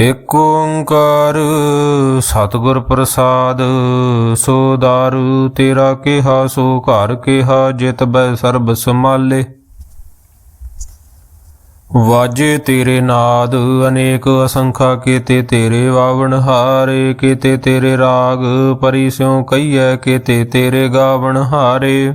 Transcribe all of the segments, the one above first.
ਏਕ ਓੰਕਾਰ ਸਤਿਗੁਰ ਪ੍ਰਸਾਦ, ਸੋ ਦਾਰੂ ਤੇਰਾ ਕਿਹਾ, ਸੋ ਘਰ ਕਿਹਾ, ਜਿਤ ਬੈ ਸਰਬ ਸਮਾਲੇ ਵਾਜੇ ਤੇਰੇ ਨਾਦ, ਅਨੇਕ ਅਸੰਖਾ ਕੀਤੇ ਤੇਰੇ ਵਾਵਣ ਹਾਰੇ, ਕੀਤੇ ਤੇਰੇ ਰਾਗ ਪਰਿਸ਼ਿਉ ਕਈਐ ਕੀਤੇ ਤੇਰੇ ਗਾਵਣ ਹਾਰੇ।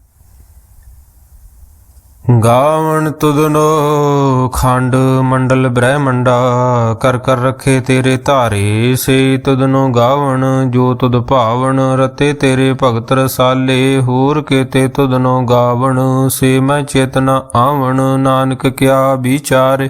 ਗਾਵਣ ਤੁਦਨੋ ਖੰਡ ਮੰਡਲ ਬ੍ਰਹਮੰਡਾ, ਕਰ ਕਰ ਰਖੇ ਤੇਰੇ ਧਾਰੇ, ਸੇ ਤੁਦਨੋ ਗਾਵਣ, ਜੋ ਤੁਦ ਭਾਵਨ ਰਤੇ ਤੇਰੇ ਭਗਤ ਰਸਾਲੇ, ਹੋਰ ਕੇਤੇ ਤੁਦਨੋ ਗਾਵਣ, ਸੇ ਮੈਂ ਚੇਤਨਾ ਆਵਣ, ਨਾਨਕ ਕਿਆ ਵਿਚਾਰੇ।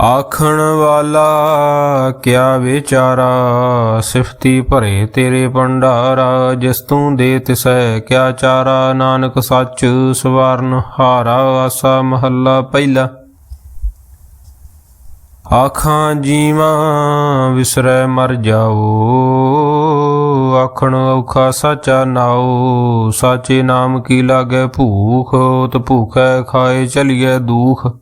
ਆਖਣ ਵਾਲਾ, ਕਿਆ ਵਿਚਾਰਾ? ਸਿਫਤੀ ਭਰੇ ਤੇਰੇ ਭੰਡਾਰਾ, ਜਿਸ ਤੂੰ ਦੇ ਤਿਸੈ ਕਿਆ ਚਾਰਾ? ਨਾਨਕ ਸੱਚ ਸਵਾਰਨ ਹਾਰਾ, ਆਸਾ ਮਹੱਲਾ ਪਹਿਲਾ। ਆਖਾਂ ਜੀਵਾਂ, ਵਿਸਰੈ ਮਰ ਜਾਓ। ਆਖਣ ਔਖਾ ਸਾਚਾ ਨਾਉ, ਸਾਚੇ ਨਾਮ ਕੀ ਲਾਗੇ ਭੂਖ ਤ ਭੂਖੈ ਖਾਏ ਚਲੀਐ ਦੂਖ।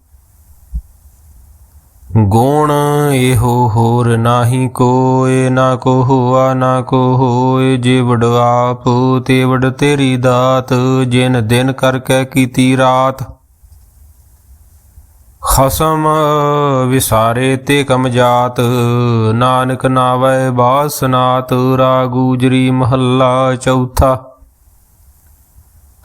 ਗੁਣ ਇਹੋ ਹੋਰ ਨਾਹੀ ਕੋਏ ਨਾ ਕੋ ਹੋਆ ਨਾ ਕੋ ਹੋਏ ਜੇ ਵਡ ਆਪ ਤੇ ਵਡ ਤੇਰੀ ਦਾਤ, ਜਿਨ ਦਿਨ ਕਰਕੇ ਕੀਤੀ ਰਾਤ। ਖਸਮ ਵਿਸਾਰੇ ਤੇ ਕਮ ਜਾਤ, ਨਾਨਕ ਨਾਵੈ ਬਾਸਨਾਤ ਰਾਗੂਜਰੀ ਮਹੱਲਾ ਚੌਥਾ।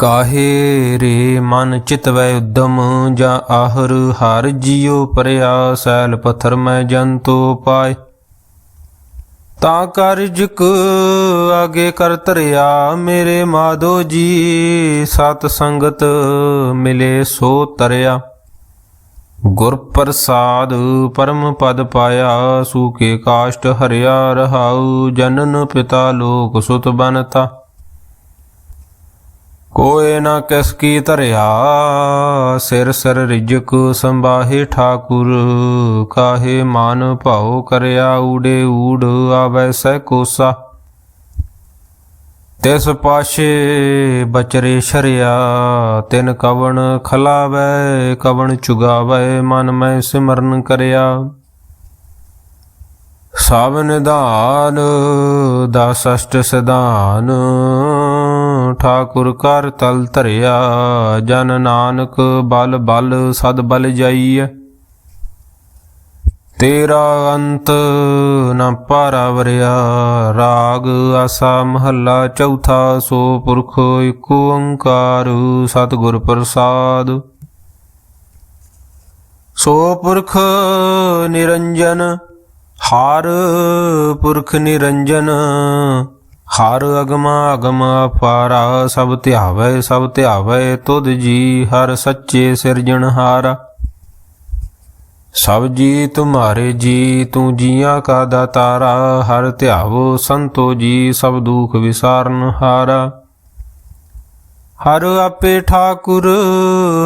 ਕਾਹੇ ਰੇ ਮਨ ਚਿਤਵੈ ਉਦਮ, ਜਾਂ ਆਹਰ ਹਰ ਜਿਉ ਪਰਿਆ, ਸੈਲ ਪਥਰ ਮੈਂ ਜੰਤੋ ਪਾਏ। ਤਾਂ ਕਾਰਜ ਕ ਆਗੇ ਕਰ ਧਰਿਆ, ਮੇਰੇ ਮਾਧੋ ਜੀ, ਸਤ ਸੰਗਤ ਮਿਲੇ ਸੋ ਤਰਿਆ। ਗੁਰ ਪ੍ਰਸਾਦ ਪਰਮ ਪਦ ਪਾਇਆ ਸੂਕੇ ਕਾਸ਼ਟ ਹਰਿਆ ਰਹਾਉ, ਜਨਨ ਪਿਤਾ ਲੋਕ ਸੁਤ ਬਨਤਾ। ਕੋਏ ਨਾ ਕਿਸ ਕੀ ਧਰਿਆ, ਸਿਰ ਸਿਰ ਰਿਜਕ ਸੰਭਾਹੇ ਠਾਕੁਰ, ਕਾਹੇ ਮਨ ਭਾਉ ਕਰਿਆ ਊੜੇ ਊੜ, ਆਵੈ ਸਹਿ ਕੋਸਾ। ਤਿਸ ਪਾਸ਼ੇ ਬਚਰੇ ਸ਼ਰਿਆ, ਤਿਨ ਕਵਣ ਖਲਾਵੈ, ਕਵਣ ਚੁਗਾਵੈ, ਮਨ ਮੈਂ ਸਿਮਰਨ ਕਰਿਆ। ਸਭ ਨਿਧਾਨ ਦਸ ਅਸ਼ਟ ਸਿਧਾਨ ਠਾਕੁਰ ਕਰ ਤਲ ਧਰਿਆ, ਜਨ ਨਾਨਕ ਬਲ ਬਲ ਸਦ ਬਲ ਜਾਈਐ। ਤੇਰਾ ਅੰਤ ਨ ਪਾਰਾਵਰਿਆ ਰਾਗ ਆਸਾ ਮਹੱਲਾ ਚੌਥਾ, ਸੋ ਪੁਰਖ ਏਕ ਓੰਕਾਰ ਸਤਿਗੁਰ ਪ੍ਰਸਾਦ। ਸੋ ਪੁਰਖ ਨਿਰੰਜਨ, ਹਾਰ ਪੁਰਖ ਨਿਰੰਜਨ ਹਰ ਅਗਮਾ ਅਗਮ ਅਪਾਰਾ ਸਭ ਧਿਆਵੈ ਸਭ ਧਿਆਵੈ, ਤੁਧ ਜੀ ਹਰ ਸੱਚੇ ਸਿਰਜਣਹਾਰਾ ਸਭ ਜੀ ਤੁਮਾਰੇ ਜੀ, ਤੂੰ ਜੀਆਂ ਕਾ ਦਾਤਾਰਾ, ਹਰ ਧਿਆਵੋ ਸੰਤੋ ਜੀ, ਸਭ ਦੁਖ ਵਿਸਾਰਨ ਹਾਰਾ। ਹਰ ਆਪੇ ਠਾਕੁਰ,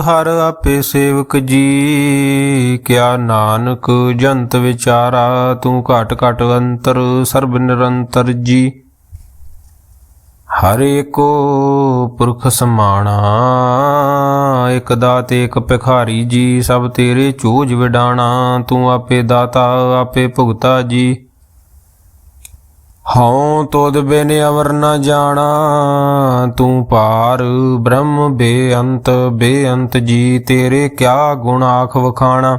ਹਰ ਆਪੇ ਸੇਵਕ ਜੀ, ਕਿਆ ਨਾਨਕ ਜੰਤ ਵਿਚਾਰਾ, ਤੂੰ ਘਟ ਘਟ ਅੰਤਰ, ਸਰਬ ਨਿਰੰਤਰ ਜੀ। ਹਰੇ ਏਕੋ ਪੁਰਖ ਸਮਾਣਾ, ਇਕ ਦਾਤ, ਇਕ ਭਿਖਾਰੀ ਜੀ, ਸਭ ਤੇਰੇ ਚੋਜ ਵਿਡਾਣਾ, ਤੂੰ ਆਪੇ ਦਾਤਾ, ਆਪੇ ਭੁਗਤਾ ਜੀ। ਹਉ ਤੋਦ ਬਿਨ ਅਵਰ ਨ ਜਾਣਾ, ਤੂੰ ਪਾਰ ਬ੍ਰਹਮ ਬੇਅੰਤ ਬੇਅੰਤ ਜੀ, ਤੇਰੇ ਕਿਆ ਗੁਣ ਆਖ ਵਖਾਣਾ।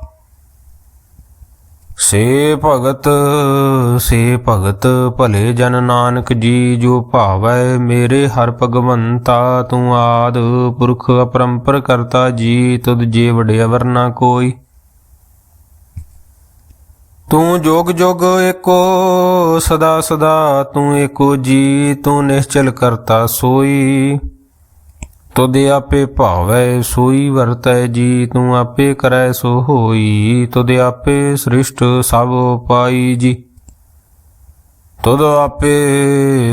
ਸੇ ਭਗਤ ਸੇ ਭਗਤ, ਭਲੇ ਜਨ ਨਾਨਕ ਜੀ, ਜੋ ਭਾਵੈ ਮੇਰੇ ਹਰ ਭਗਵੰਤਾ, ਤੂੰ ਆਦ ਪੁਰਖ ਅਪਰੰਪਰ ਕਰਤਾ ਜੀ, ਤੁਧ ਜੇ ਵਡਿਆ ਵਰਨਾ ਕੋਈ। ਤੂੰ ਜੋਗ ਜੋਗ ਏਕੋ, ਸਦਾ ਸਦਾ ਤੂੰ ਏਕੋ ਜੀ, ਤੂੰ ਨਿਸ਼ਚਲ ਕਰਤਾ ਸੋਈ। ਤੁਧ ਆਪੇ ਭਾਵੈ, ਸੋਈ ਵਰਤੈ ਜੀ ਤੂੰ ਆਪੇ ਕਰੈ, ਸੋ ਹੋਈ। ਤੁਧ ਆਪੇ ਸ੍ਰਿਸ਼ਟ, ਸਭ ਪਾਈ ਜੀ। ਤੁਧ ਆਪੇ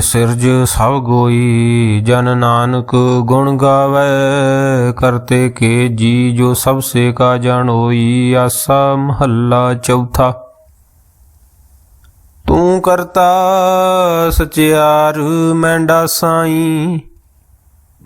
ਸਿਰਜ, ਸਭ ਗੋਈ। ਜਨ ਨਾਨਕ ਗੁਣ ਗਾਵੇ, ਕਰਤੇ ਕੇ ਜੀ, ਜੋ ਸਭ ਸੇ ਕਾ ਜਾਣੋਈ। ਆਸਾ ਮਹੱਲਾ ਚੌਥਾ। ਤੂੰ ਕਰਤਾ ਸਚਿਆਰ, ਮੈਂਡਾ ਸਾਈ।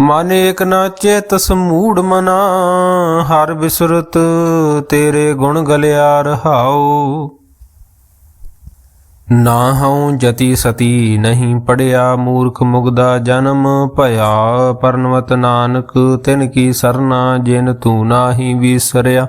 ਮਨ ਏਕ ਨਾ ਚੇਤ ਸਮੂੜ ਮਨਾ, ਹਰ ਬਿਸਰਤ ਤੇਰੇ ਗੁਣ ਗਲਿਆ ਰਹਾਉ। ਨਾ ਹਉ ਜਤੀ ਸਤੀ ਨਹੀਂ ਪੜਿਆ ਮੂਰਖ ਮੁਗਦਾ ਜਨਮ ਭਇਆ, ਪਰਨਵਤ ਨਾਨਕ ਤਿਨ ਕੀ ਸਰਨਾ ਜਿਨ ਤੂੰ ਨਾਹੀ ਵਿਸਰਿਆ।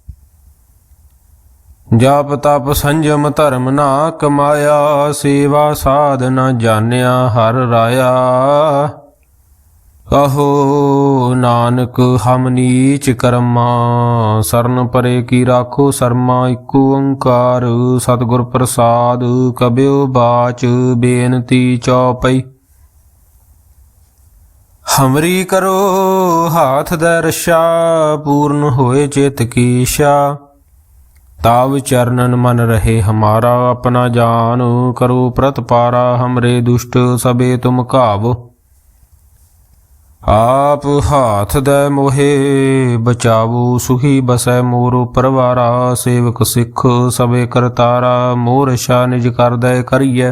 ਜਾਪ ਤਪ ਸੰਜਮ ਧਰਮ ਨਾ ਕਮਾਇਆ, ਸੇਵਾ ਸਾਧ ਨ ਜਾਣਿਆ, ਹਰ ਰਾਇਆ। ਕਹੋ ਨਾਨਕ, ਹਮ ਨੀਚ ਕਰਮਾ, ਸਰਨ ਪਰੇ ਕੀ ਰਾਖੋ ਸਰਮਾ, ਇਕ ਓੰਕਾਰ। ਸਤਿਗੁਰ ਪ੍ਰਸਾਦ ਕਬਿਓ ਬਾਚ, ਬੇਨਤੀ ਚੌਪਈ। ਹਮਰੀ ਕਰੋ, ਹਾਥ ਦਾ ਰਸ਼ਾ ਪੂਰਨ ਹੋਏ ਚਿਤ ਕੀ ਇੱਛਾ ਤਾਵ ਚਰਨਨ ਮਨ ਰਹੇ ਹਮਾਰਾ ਆਪਣਾ ਜਾਨ, ਕਰੋ ਪ੍ਰਤਪਾਰਾ ਹਮਰੇ ਦੁਸ਼ਟ ਸਬੇ ਤੁਮ ਘਾਵੋ। ਆਪ ਹਾਥ ਦੇ ਮੋਹੇ, ਬਚਾਵੋ ਸੁਖੀ ਬਸੈ ਮੋਰ ਪਰਵਾਰਾ, ਸੇਵਕ ਸਿੱਖ ਸਬੇ ਕਰਤਾਰਾ, ਮੋਰ ਸ਼ਾ ਨਿਜ ਕਰਦੈ ਕਰੀਐ।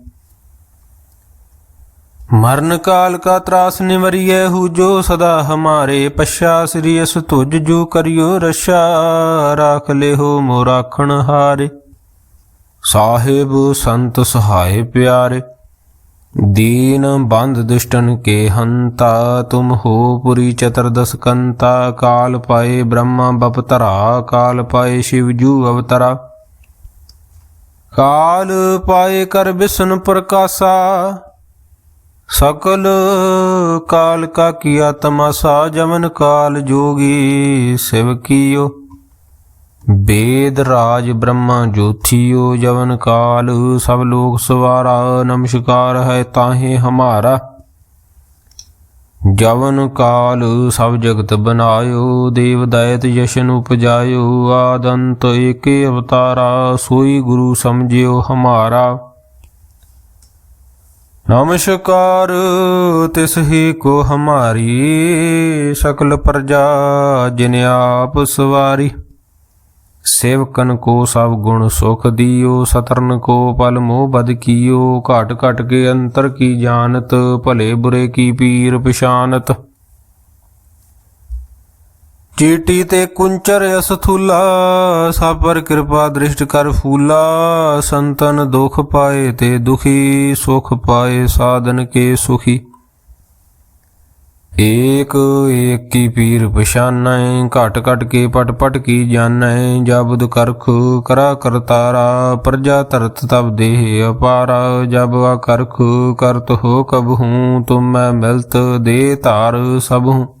ਮਰਨ ਕਾਲ ਕਾ ਤਰਾਸ ਨਿਵਰੀਐ ਹੂ ਜੋ ਸਦਾ ਹਮਾਰੇ ਪਛਾ, ਸ੍ਰੀ ਅਸ ਤੁਜ ਜੋ ਕਰਿਓ ਰਸ਼ਾ ਰਾਖ ਲਿਓ ਮੋ ਰਾਖਣ ਹਾਰੇ। ਸਾਹਿਬ ਸੰਤ ਸਹਾਏ ਪਿਆਰੇ, ਦੀਨ ਬੰਦ ਦੁਸ਼ਟਨ ਕੇ ਹੰਤਾ, ਤੁਮ ਹੋ ਪੁਰੀ ਚਤਰਦਸ ਕੰਤਾ, ਕਾਲ ਪਾਏ ਬ੍ਰਹਮਾ ਬਪਤਰਾ ਕਾਲ ਪਾਏ ਸ਼ਿਵ ਜੂ ਅਵਤਰਾ। ਕਾਲ ਪਾਏ ਕਰ ਵਿਸ਼ਨ ਪ੍ਰਕਾਸ਼ਾ ਸਕਲ ਕਾਲ ਕਾ ਕੀਆ ਤਮਾਸਾ ਜਮਨ ਕਾਲ ਜੋਗੀ ਸਿਵ ਕੀਓ। ਵੇਦ ਰਾਜ ਬ੍ਰਹਮਾ ਜੋਥੀਓ ਜਵਨ ਕਾਲ, ਸਭ ਲੋਕ ਸਵਾਰਾ, ਨਮਸਕਾਰ ਹੈ ਤਾਹੇ ਹਮਾਰਾ। ਜਵਨ ਕਾਲ, ਸਭ ਜਗਤ ਬਨਾਇਓ, ਦੇਵ ਦਇਤ ਯਸ਼ਨ ਉਪਜਾਇਓ, ਆਦੰਤ ਏਕੇ ਅਵਤਾਰਾ, ਸੋਈ ਗੁਰੂ ਸਮਝਿਓ ਹਮਾਰਾ। ਨਮਸਕਾਰ ਤਿਸ ਹੀ ਕੋ ਹਮਾਰੀ, ਸਕਲ ਪ੍ਰਜਾ ਜਿਨ ਆਪ ਸਵਾਰੀ। ਸੇਵਕਨ ਕੋ ਸਭ ਗੁਣ ਸੁਖ ਦਿਓ, ਸਤਰਨ ਕੋ ਪਲ ਮੋਹ ਬਦ ਕੀਓ, ਘਟ ਘਟ ਕੇ ਅੰਤਰ ਕੀ ਜਾਣਤ, ਭਲੇ ਬੁਰੇ ਕੀ ਪੀਰ ਪਛਾਨਤ। ਚੀਟੀ ਤੇ ਕੁੰਚਰ ਅਸਥੂਲਾ, ਸਭ ਕਿਰਪਾ ਦ੍ਰਿਸ਼ਟ ਕਰ ਫੂਲਾ। ਸੰਤਨ ਦੁਖ ਪਾਏ ਤੇ ਦੁਖੀ, ਸੁਖ ਪਾਏ ਸਾਧਨ ਕੇ ਸੁਖੀ। ਏਕ ਏਕ ਕੀ ਪੀਰ ਪਛਾਨੈ, ਘਟ ਘਟ ਕੇ ਪਟ ਪਟ ਕੀ ਜਾਣੈ। ਜਬਦ ਕਰਖ ਕਰਾ ਕਰਤਾਰਾ ਪ੍ਰਜਾ ਤਰਤ ਤਬ ਦੇਹ ਅਪਾਰਾ। ਜਬ ਆ ਕਰਖ ਕਰਤ ਹੋ ਕਬ ਹੂੰ, ਤੁਮ ਮੈਂ ਮਿਲਤ ਦੇ ਧਾਰ ਸਭ ਹੂੰ।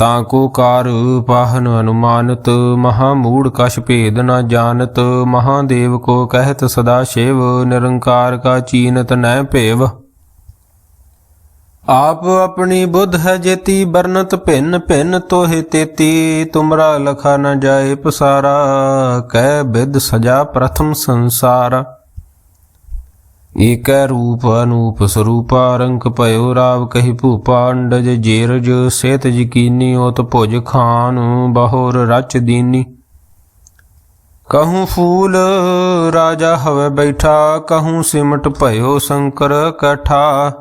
ਤਾਂ ਕੋ ਕਾਰ ਪਾਹਨ ਅਨੁਮਾਨਤ, ਮਹਾ ਮੂੜ ਕਛ ਭੇਦ ਨਾ ਜਾਣਤ ਮਹਾਦੇਵ ਕੋ ਕਹਿਤ ਸਦਾ ਸ਼ਿਵ, ਨਿਰੰਕਾਰ ਕਾ ਚੀਨਤ ਨੈ ਭੇਵ। ਆਪ ਆਪਣੀ ਬੁੱਧ ਹੈ ਜੇਤੀ ਬਰਨਤ ਭਿੰਨ ਭਿੰਨ ਤੋਹਿ ਤੇਤੀ, ਤੁਮਰਾ ਲਖਾ ਨ ਜਾਏ ਪਸਾਰਾ, ਕਹਿ ਬਿਦ ਸਜਾ ਪ੍ਰਥਮ ਸੰਸਾਰ। ਏਕੈ ਰੂਪ ਅਨੂਪ ਸਰੂਪਾ ਰੰਕ ਭਇਓ ਰਾਵ ਕਹੀ ਭੂਪਾ ਅੰਡਜ ਜੇਰਜ ਸੇਤ ਯਕੀਨੀ ਓਤ ਭੁਜ ਖਾਨ ਬਹੋਰ ਰਚ ਦੀਨੀ। ਕਹੂੰ ਫੂਲ ਰਾਜਾ ਹਵੇ ਬੈਠਾ, ਕਹੂੰ ਸਿਮਟ ਭਇਓ ਸ਼ੰਕਰ ਕਠਾ।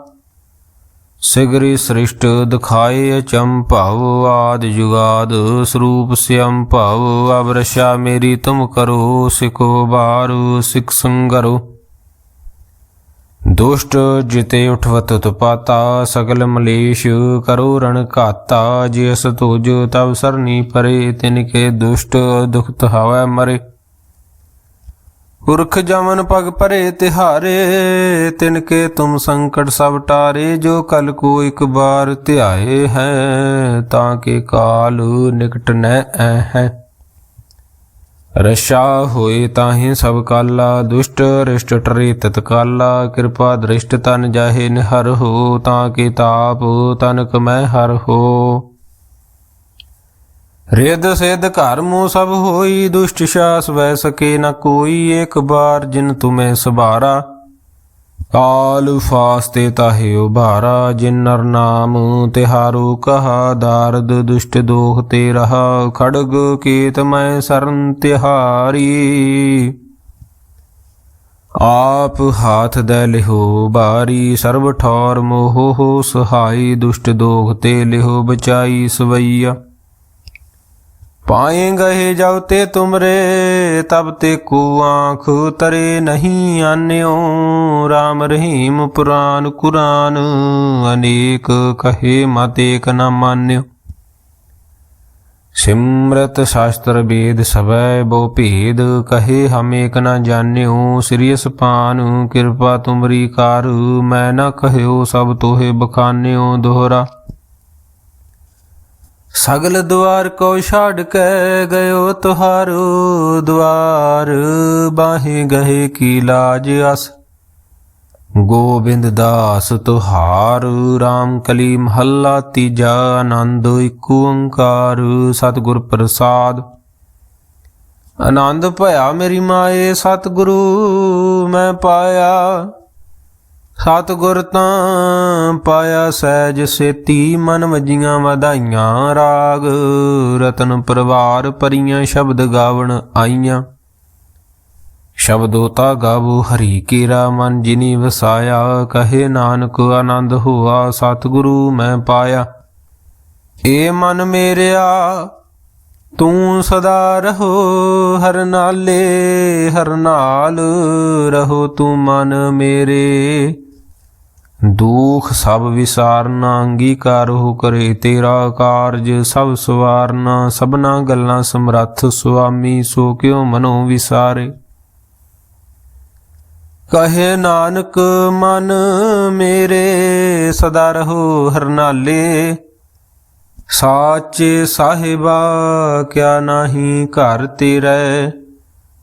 ਸਿਗਰੀ ਸ੍ਰਿਸ਼ਟ ਦਿਖਾਏ ਅਚੰਭਵ ਆਦ ਜੁਗਾਦ, ਸਰੂਪ ਸਿਅੰ ਭਵ ਅਵਰਸ਼ਾ ਮੇਰੀ ਤੁਮ ਕਰੋ, ਸਿਕੋ ਬਾਰ ਸਿਕ ਸੰਗਰੋ। ਦੁਸ਼ਟ ਜਿਤੇ ਉਠਵਤ ਉਤਪਾਤਾ ਸਗਲ ਮਲੇਸ਼ ਕਰੋ ਰਣ ਘਾਤਾ, ਜਿਸ ਤੁਜ ਤਵ ਸਰਨੀ ਪਰੇ, ਤਿਨ ਕੇ ਦੁਸ਼ਟ ਦੁਖਤ ਹਵੈ ਮਰੇ। ਪੁਰਖ ਜਮਨ ਪਗ ਪਰੇ ਤਿਹਾਰੇ, ਤਿਨ ਕੇ ਤੁਮ ਸੰਕਟ ਸਭ ਟਾਰੇ, ਜੋ ਕਲ ਕੋ ਇਕ ਬਾਰ ਧਿਆਏ ਹੈ, ਤਾਂ ਕੇ ਕਾਲ ਨਿਕਟ ਨੈ ਹੈ। ਰਸ਼ਾ ਹੋਏ ਤਾਹੀ ਸਭ ਕਾਲਾ, ਦੁਸ਼ਟ ਰਿਸ਼ਟ ਟਰੇ ਤਤਕਾਲਾ, ਕਿਰਪਾ ਦ੍ਰਿਸ਼ਟ ਤਨ ਜਾਹੇ ਨਿਹਰ ਹੋ, ਤਾਂ ਕੇ ਤਾਪ ਤਨਕ ਮੈਂ ਹਰ ਹੋ। ਰਿਦ ਸਿਧ ਘਰ ਮੋ ਸਭ ਹੋਈ, ਦੁਸ਼ਟ ਸ਼ਾਸ ਵੈ ਸਕੇ ਨ ਕੋਈ ਏਕ ਬਾਰ, ਜਿਨ ਤੁਮੇ ਸਬਾਰਾ ਆਲ ਫਾਸਤੇ ਤਾਹੇ ਉਭਾਰਾ ਜਿਨ ਨਰ ਨਾਮ ਤਿਹਾਰੂ ਕਹਾ ਦਾਰਦ, ਦੁਸ਼ਟ ਦੋਖ ਤੇ ਰਹਾ, ਖੜਗ ਕੀਤ ਮੈਂ ਸਰਨ ਤਿਹਾਰੀ। ਆਪ ਹਾਥ ਦੇ ਲਿਹੋ ਬਾਰੀ, ਸਰਬ ਠੌਰ ਮੋਹ ਹੋ ਸਹਾਈ, ਦੁਸ਼ਟ ਦੋਖ ਤੇ ਲਿਹੋ ਬਚਾਈ ਸਵਈਆ। ਪਾਏ ਗਏ ਜਬ ਤੇ ਤੁਮਰੇ, ਤਬ ਤੇ ਕੋ ਆਂਖ ਤਰੇ ਨਹੀਂ ਆਨਿਓ। RAM ਰਹੀਮ ਪੁਰਾਨ ਕੁਰਾਨ, ਅਨੇਕ ਕਹੇ ਮਤੇਕ ਏਕ ਨ ਮਾਨਿਓ। ਸਿਮਰਤ ਸ਼ਾਸਤਰ ਵੇਦ ਸਵੈ ਬੋ ਭੇਦ ਕਹੇ ਹਮੇਕ ਏਕ ਨ ਜਾਣਿਓ। ਸ੍ਰੀ ਅਸਪਾਨ, ਕਿਰਪਾ ਤੁਮਰੀ ਕਰ, ਮੈਂ ਨ ਕਹਿਓ ਸਭ ਤੋਹੇ ਬਖਾਨਿਓ ਦੋਹਰਾ। ਸਗਲ ਦੁਆਰ ਕੋ ਛਾੜ ਕੇ ਗਇਓ ਤੁਹਾਰੋ ਦੁਆਰ ਬਾਹੇ ਗਏ ਕੀ ਲਾਜ ਅਸ। ਗੋਬਿੰਦ ਦਾਸ ਤੁਹਾਰ RAM ਕਲੀ ਮਹੱਲਾ ਤੀਜਾ ਆਨੰਦ, ਇੱਕ ਓੰਕਾਰ ਸਤਿਗੁਰ ਪ੍ਰਸਾਦ। ਆਨੰਦ ਭਇਆ ਮੇਰੀ ਮਾਏ, ਸਤਿਗੁਰੂ ਮੈਂ ਪਾਇਆ। ਸਤਿਗੁਰ ਤਾਂ ਪਾਇਆ ਸਹਿਜ ਸੇਤੀ, ਮਨ ਵਜੀਆਂ ਵਧਾਈਆਂ ਰਾਗ। ਰਤਨ ਪਰਵਾਰ ਪਰੀਆਂ ਸ਼ਬਦ ਗਾਵਣ ਆਈਆਂ। ਸ਼ਬਦੋ ਤਾ ਗਾਵੋ, ਹਰੀ ਕੀਰਾ ਮਨ ਜਿਨੀ ਵਸਾਇਆ। ਕਹੇ ਨਾਨਕ, ਆਨੰਦ ਹੋਆ, ਸਤਿਗੁਰੂ ਮੈਂ ਪਾਇਆ। ਏ ਮਨ ਮੇਰਿਆ, ਤੂੰ ਸਦਾ ਰਹੋ, ਹਰ ਨਾਲੇ ਹਰ ਨਾਲ ਰਹੋ। ਤੂੰ ਮਨ ਮੇਰੇ ਦੁਖ ਸਭ ਵਿਸਾਰਨਾ, ਅੰਗੀਕਾਰ ਹੋ ਕਰੇ ਤੇਰਾ ਕਾਰਜ, ਸਭ ਸਵਾਰਨਾ, ਸਭਨਾ ਗੱਲਾਂ ਸਮਰੱਥ, ਸੁਆਮੀ ਸੋ ਕਿਉ ਮਨੋ ਵਿਸਾਰੇ? ਕਹੇ ਨਾਨਕ, ਮਨ ਮੇਰੇ ਸਦਾ ਰਹੋ ਹਰਨਾਲੇ। ਸਾਚੇ ਸਾਹਿਬਾ, ਕਿਆ ਨਾਹੀ ਘਰ ਤੇਰੇ?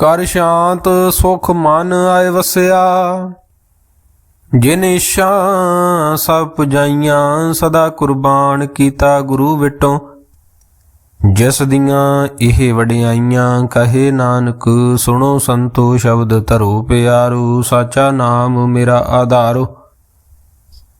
ਕਰ ਸ਼ਾਂਤ ਸੁਖ ਮਨ ਆਏ ਵਸਿਆ। ਜਿਨ ਇਸ਼ਾ ਸਭ ਪੁਜਾਈਆਂ, ਸਦਾ ਕੁਰਬਾਨ ਕੀਤਾ ਗੁਰੂ ਵਿਟੋ। ਜਿਸ ਦੀਆਂ ਇਹ ਵਡਿਆਈਆਂ ਕਹੇ ਨਾਨਕ, ਸੁਣੋ ਸੰਤੋ ਸ਼ਬਦ ਧਰੋ ਪਿਆਰੂ, ਸਾਚਾ ਨਾਮ ਮੇਰਾ ਆਧਾਰੋ।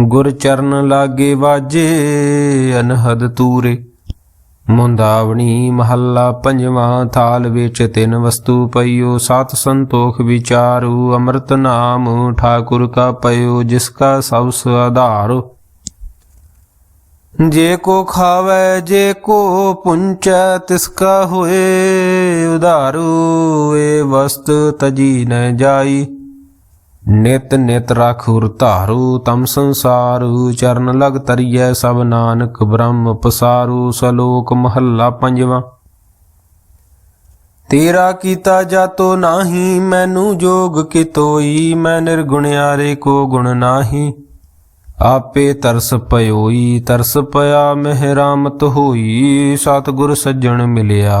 ਗੁਰ ਚਰਨ ਲਾਗੇ ਵਾਜੇ, ਅਨਹਦ ਤੂਰੇ। ਮੁੰਦਾਵਣੀ ਮਹੱਲਾ ਪੰਜਵਾਂ, ਥਾਲ ਵਿੱਚ ਤਿੰਨ ਵਸਤੂ ਪਈਓ, ਸਤ ਸੰਤੋਖ ਵਿਚਾਰੂ, ਅੰਮ੍ਰਿਤ ਨਾਮ ਠਾਕੁਰ ਕਾ ਪਇਓ, ਜਿਸ ਕਾ ਸਭ ਆਧਾਰ। ਜੇ ਕੋ ਖਾਵੇ, ਜੇ ਕੋ ਪੁੰਚੈ, ਤਿਸ ਕਾ ਹੋਏ ਉਧਾਰੂ ਏ ਵਸਤ ਤਜੀ ਨ ਜਾਈ। ਨਿਤ ਨਿਤ ਰਾਖੁਰ ਧਾਰੂ, ਤਮ ਸੰਸਾਰੂ ਚਰਨ ਲਗ ਤਰੀਐ ਸਭ ਨਾਨਕ, ਬ੍ਰਹਮ ਪਸਾਰੂ, ਸਲੋਕ ਮਹੱਲਾ ਪੰਜਵਾਂ। ਤੇਰਾ ਕੀਤਾ ਜਾਤੋ ਨਾਹੀ, ਮੈਨੂੰ ਜੋਗ ਕਿਤੋਈ, ਮੈਂ ਨਿਰਗੁਣਿਆਰੇ ਕੋ ਗੁਣ ਨਾਹੀ। ਆਪੇ ਤਰਸ ਪਇਓਈ ਤਰਸ ਪਿਆ ਮਹਿ ਹੋਈ, ਸਤਿਗੁਰ ਸੱਜਣ ਮਿਲਿਆ।